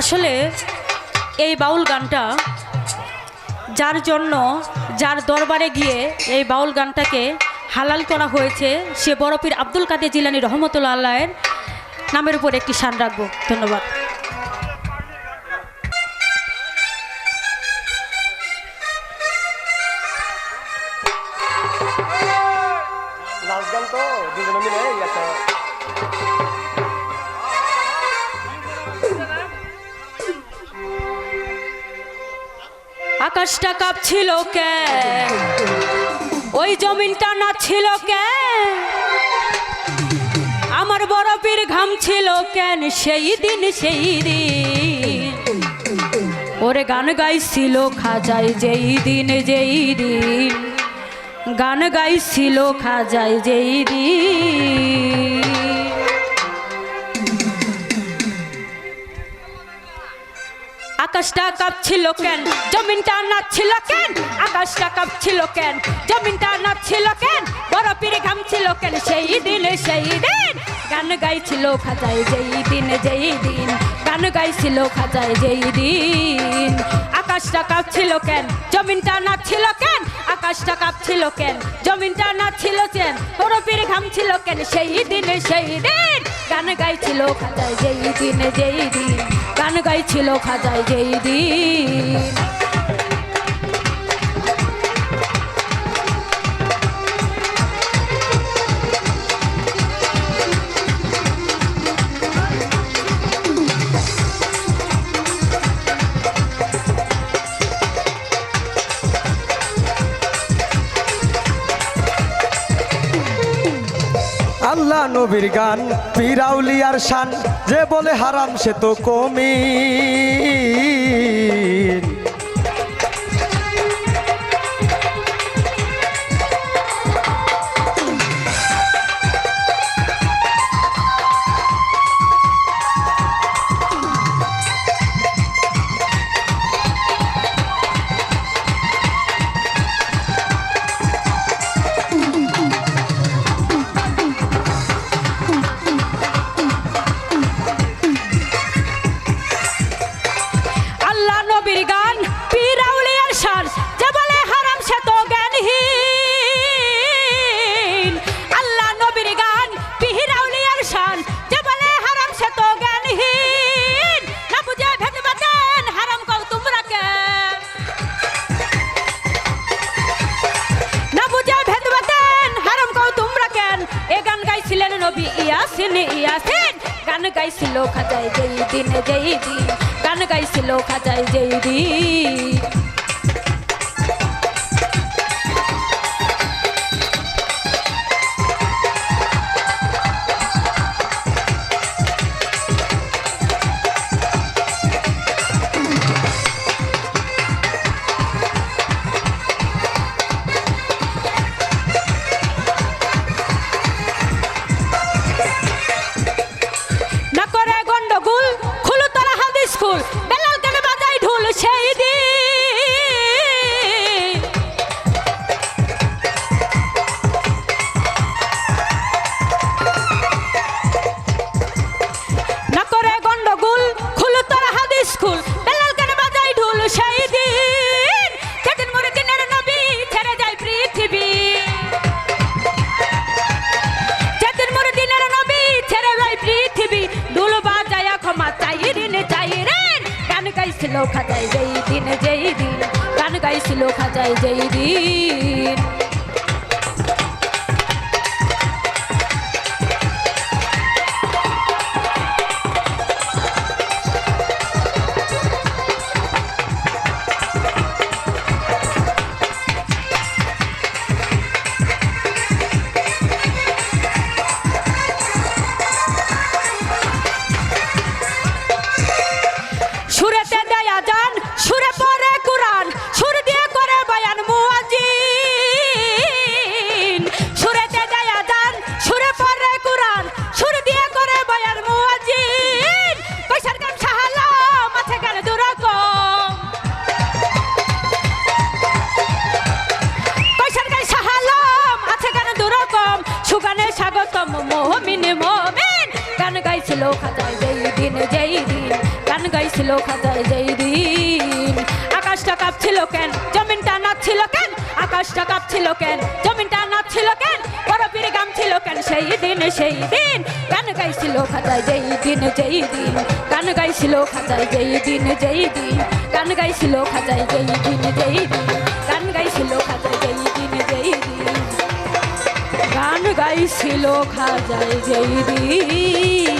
আসলে এই বাউল গানটা যার জন্য, যার দরবারে গিয়ে এই বাউল গানটাকে হালাল করা হয়েছে, সে বরফির আব্দুল কাদের জিলানি রহমতুল্লা আল্লাহের নামের উপর একটি শান রাখব। ধন্যবাদ। আকাশটা কাঁপছিল কে? ওই জমিনটা না ছিল কেন আমার বড় বরফের ঘাম ছিল কেন? সেই দিন সেই দিন। ওরে গান গাইছিল খাজাই, যেই দিন যেই দিন। গান গাইছিল খাজাই, যেই দিন। আকাশটা কাঁপছিল কেন? জমিনটা নাচছিল কেন? আকাশটা কাঁপছিল কেন? জমিনটা নাচছিল কেন? বড় বরফের ঘামছিল কেন? সেই দিন সেই দিন। গান গাইছিল খাজায় যেই দিন যেই দিন। গান গাইছিল খাজায় যেই দিন। আকাশটা কাঁপছিল কেন? জমিনটা নাচছিল কেন? আকাশটা কাঁপছিল কেন? জমিনটা নাচছিল কেন? বড় বরফের ঘামছিল কেন? সেই দিন সেই দিন। গান গাইছিল খাজায় যেই দিন যেই দিন। গান গাইছিল খাজায় যেই দিন। আল্লাহ নবীর গান পিরাউলিয়ার শান যে বলে হারাম সে তো কমি গাইছিলেন নবী, ইয়াসিন ইয়াসিন। গান গাইছিল খাজাই যেই দিন যেই দিন। গান গাইছিল খাজাই যেই দিন। গাইছিল খাজাই যেই দিন যেই দিন। গান গাইছিল খাজাই যেই দিন। গাইছিল যেই দিন যেই দিন, গান গাইছিল খাতায় যেই দিন। আকাশটা কাঁপছিল কেন? জমিনটা নাচছিল কেন? আকাশটা কাঁপছিল কেন? জমিনটা নাচছিল কেন? বরফির গাম ছিল কেন? সেই দিন সেই দিন। গান গাইছিল খাতায় যেই দিন যেই দিন। গান গাইছিল খাতায় যেই দিন যেই দিন। গান গাইছিল খাতায় যেই দিন যেই দিন। গান গাইছিল খাতায় গাইছিল খাজায় যেই দিন।